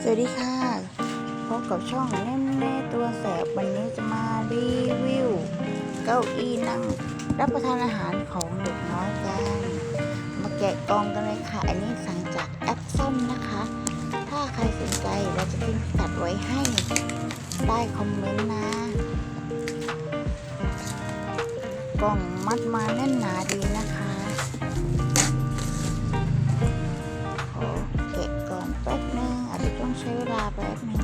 สวัสดีค่ะ พบกับช่องแน่แน่ตัวแสบวันนี้จะมารีวิว เก้าอี้นั่ง รับประทานอาหารของเด็กน้อยกันมาแกะกล่องกันเลยค่ะ อันนี้สั่งจากแอปส้มนะคะ ถ้าใครสนใจเราจะทิ้งพิกัดไว้ให้ใต้คอมเมนต์นะ กล่องมัดมาแน่นหนาดีนะคะ แป๊บนึง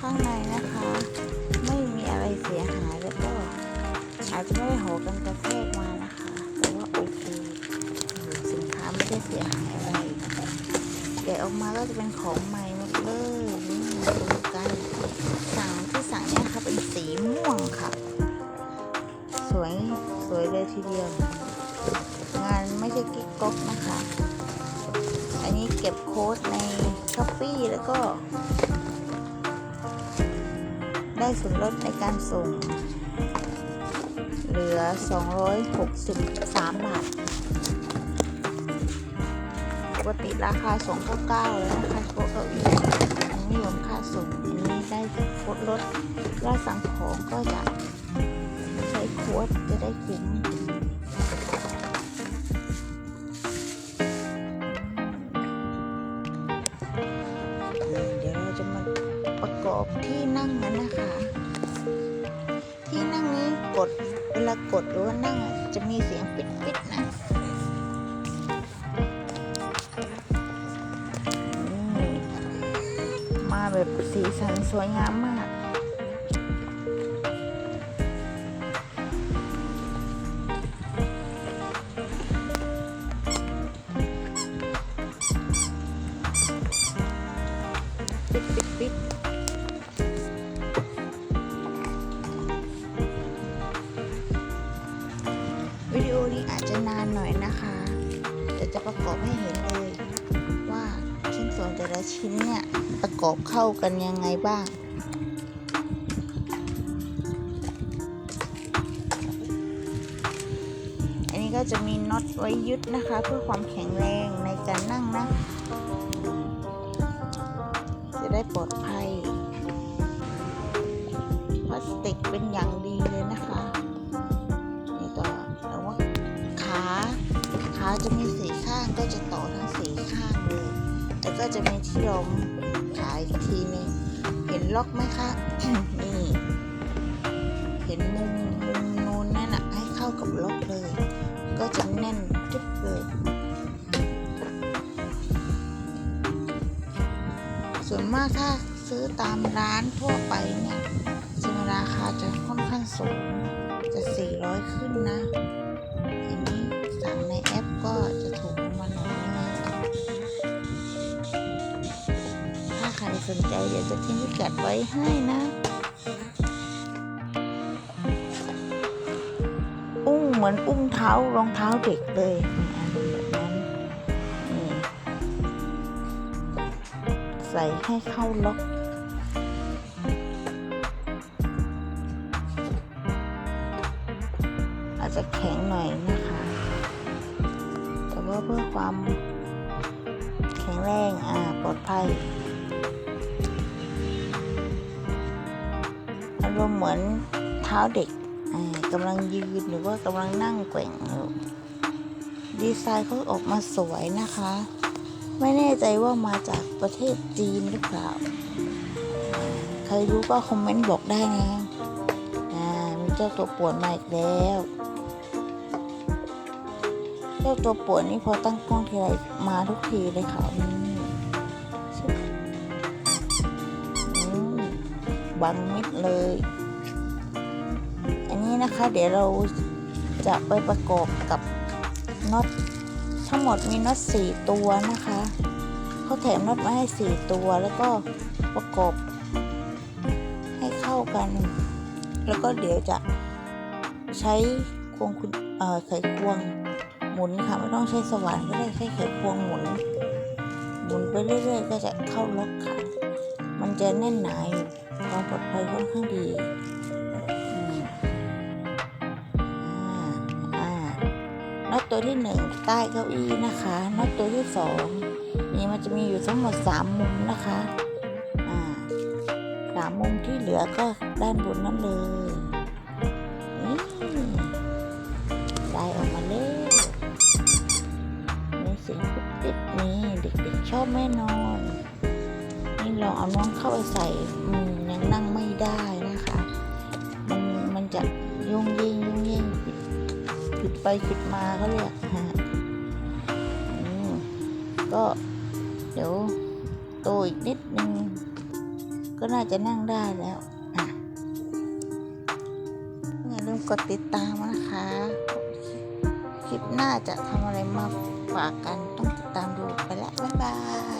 ข้างในนะคะ ไม่มีอะไรเสียหายแล้วก็อาจจะไม่ได้โหกันกระแทกมานะคะ แต่ว่าโอเคสินค้าไม่ได้เสียหายอะไรแกะออกมาก็จะเป็นของใหม่หมดเลย นนี้เก็บโค้ดในช้อปปี้แล้วก็ ได้ส่วนลดในการส่ง เหลือ 263 บาท ปกติราคา 299แล้วนะคะโต๊ะเก้าอี้อันนี้รวมค่าส่งอันนี้ได้โค้ดลดล้วสั่งของก็จะใช้โค้ดจะได้คุ้ม อบที่นั่งนั้นนะคะ ที่นั่งนี้กดเวลากดหรือว่านั่งจะมีเสียงปิดปิดนะมาแบบสีสันสวยงามมาก หน่อยนะคะแต่จะประกอบให้เห็นเลยว่าชิ้นส่วนแต่ละชิ้นเนี่ยประกอบเข้ากันยังไงบ้างอันนี้ก็จะมีน็อตไว้ยึดนะคะ เพื่อความแข็งแรงในการนั่งนะ จะได้ปลอดภัย พลาสติกเป็นอย่างดีเลยนะคะ จะต่อทั้งสีข้างเลย แล้วก็จะมีที่รองขาอีกทีนึงเห็นล็อกไหมคะ นี่ เห็นมุมมุมนูนนั่นนะให้เข้ากับล็อกเลย ก็จะแน่นจึ๊บเลย ส่วนมากถ้าซื้อตามร้านทั่วไปเนี่ยจะมีราคาจะค่อนข้างสูง จะ 400 ขึ้นนะ สนใจเดี๋ยวจะทิ้งพิกัดไว้ให้นะ อุ้งเหมือนอุ้งเท้ารองเท้าเด็กเลยอันแบบนั้นใส่ให้เข้าล็อกอาจจะแข็งหน่อยนะคะ แต่ว่าเพื่อความแข็งแรง อ่า ปลอดภัยารมณ์เหมือนเท้าเด็กกำลังยืนหรือว่ากำลังนั่งแกว่งดีไซน์เขาออกมาสวยนะคะ ไม่แน่ใจว่ามาจากประเทศจีนหรือเปล่า ใครรู้ก็คอมเมนต์บอกได้นะมีเจ้าตัวป่วนมาอีกแล้ว เจ้าตัวป่วนนี่พอตั้งกล้องทีไรมาทุกทีเลยค่ะนี่บังมิดเลย นี้นะคะ เดี๋ยวเราจะไปประกอบกับน็อตทั้งหมดมีน็อตสี่ตัวนะคะเขาแถมน็อตมาให้สี่ตัวแล้วก็ประกอบให้เข้ากัน แล้วก็เดี๋ยวจะใช้ควงคุณเอ่อไขควงหมุนค่ะไม่ต้องใช้สว่านก็ได้ใช้ไขควงหมุน หมุนไปเรื่อยๆ ก็จะเข้าล็อกค่ะ มันจะแน่นหนาอยู่ความปลอดภัยค่อนข้างดี ตัวที่หนึ่งใต้เก้าอี้นะคะน็อตตัวที่สองนี่มันจะมีอยู่ทั้งหมดสามมุมนะคะอ่าสามมุมที่เหลือก็ด้านบนนั่นเลยนี่ได้ออกมาแล้วนี่เสียงปุ๊บติดนี่เด็กๆชอบแน่นอนนี่ลองเอาน้องเข้าไปใส่อืมยังนั่งไม่ได้นะคะ มันมันจะยุ่งยิ่งยุ่งยิ่ง ผิดไปผิดมาเขาเรียกฮะอืมก็เดี๋ยวโตอีกนิดนึง ก็น่าจะนั่งได้แล้วอะอย่าลืมกดติดตามนะคะ คลิปหน้าจะทำอะไรมาฝากกันต้องติดตามดูไปแล้ว บ๊ายบาย